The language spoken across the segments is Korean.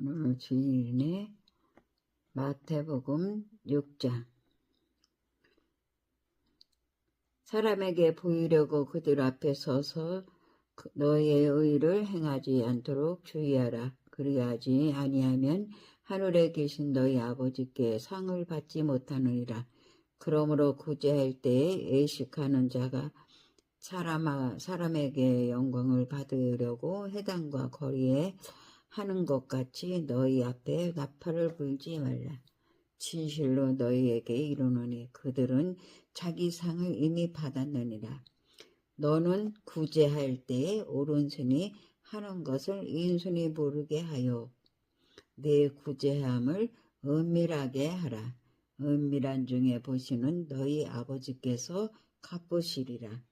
오늘 주일이네. 마태복음 6장. 사람에게 보이려고 그들 앞에 서서 그- 너의 의를 행하지 않도록 주의하라. 그리하지 아니하면 하늘에 계신 너희 아버지께 상을 받지 못하느니라. 그러므로 구제할 때에 애식하는 자가 사람, 사람에게 영광을 받으려고 해당과 거리에 하는 것 같이 너희 앞에 나팔을 불지 말라. 진실로 너희에게 이르노니 그들은 자기 상을 이미 받았느니라. 너는 구제할 때에 오른손이 하는 것을 인손이 모르게 하여 내 구제함을 은밀하게 하라. 은밀한 중에 보시는 너희 아버지께서 갚으시리라.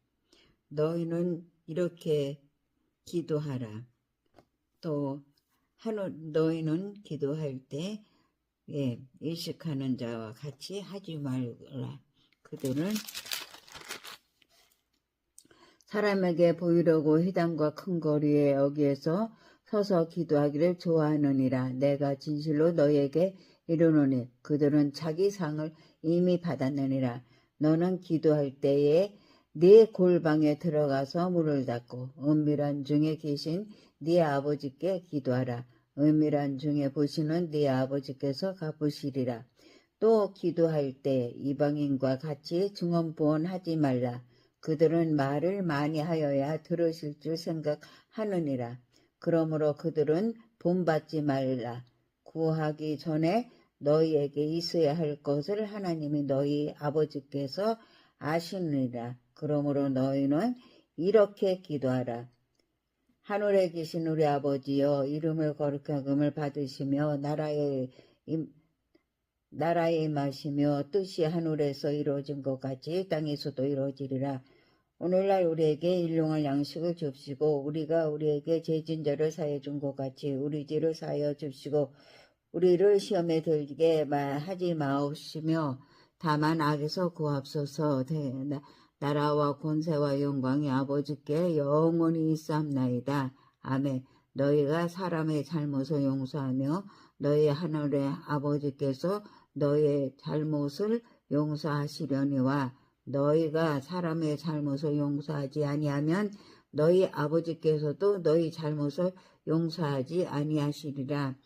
너희는 이렇게 기도하라. 또 하늘 너희는 기도할 때 예, 일식하는 자와 같이 하지 말라. 그들은 사람에게 보이려고 회당과 큰 거리에 여기에서 서서 기도하기를 좋아하느니라. 내가 진실로 너에게 이르노니 그들은 자기 상을 이미 받았느니라. 너는 기도할 때에 네 골방에 들어가서 문을 닫고 은밀한 중에 계신 네 아버지께 기도하라. 은밀한 중에 보시는 네 아버지께서 갚으시리라. 또 기도할 때 이방인과 같이 증언보언하지 말라. 그들은 말을 많이 하여야 들으실 줄 생각하느니라. 그러므로 그들은 본받지 말라. 구하기 전에 너희에게 있어야 할 것을 하나님이 너희 아버지께서 아시느니라. 그러므로 너희는 이렇게 기도하라. 하늘에 계신 우리 아버지여 이름을 거룩하금을 받으시며 나라에 임, 나라에 임하시며 뜻이 하늘에서 이루어진 것 같이 땅에서도 이루어지리라. 오늘날 우리에게 일용할 양식을 줍시고 우리가 우리에게 죄진 자를 사해 준 것 같이 우리 죄를 사하여 줍시고 우리를 시험에 들게 하지 마옵시며 다만 악에서 구합소서 나라와 권세와 영광이 아버지께 영원히 있사옵나이다. 아멘. 너희가 사람의 잘못을 용서하며 너희 하늘의 아버지께서 너희의 잘못을 용서하시려니와 너희가 사람의 잘못을 용서하지 아니하면 너희 아버지께서도 너희 잘못을 용서하지 아니하시리라.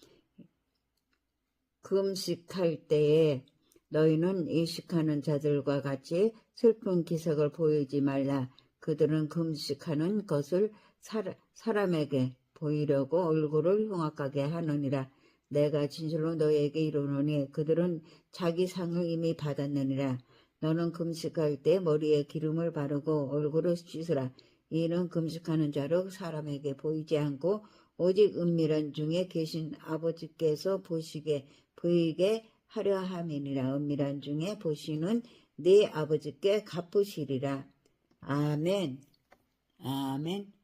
금식할 때에 너희는 일식하는 자들과 같이 슬픈 기색을 보이지 말라. 그들은 금식하는 것을 사람에게 보이려고 얼굴을 흉악하게 하느니라. 내가 진실로 너에게 이르노니 그들은 자기 상을 이미 받았느니라. 너는 금식할 때 머리에 기름을 바르고 얼굴을 씻으라. 이는 금식하는 자로 사람에게 보이지 않고 오직 은밀한 중에 계신 아버지께서 보시게 보이게 하려 함이니라. 은밀한 중에 보시는 네 아버지께 갚으시리라. 아멘. 아멘.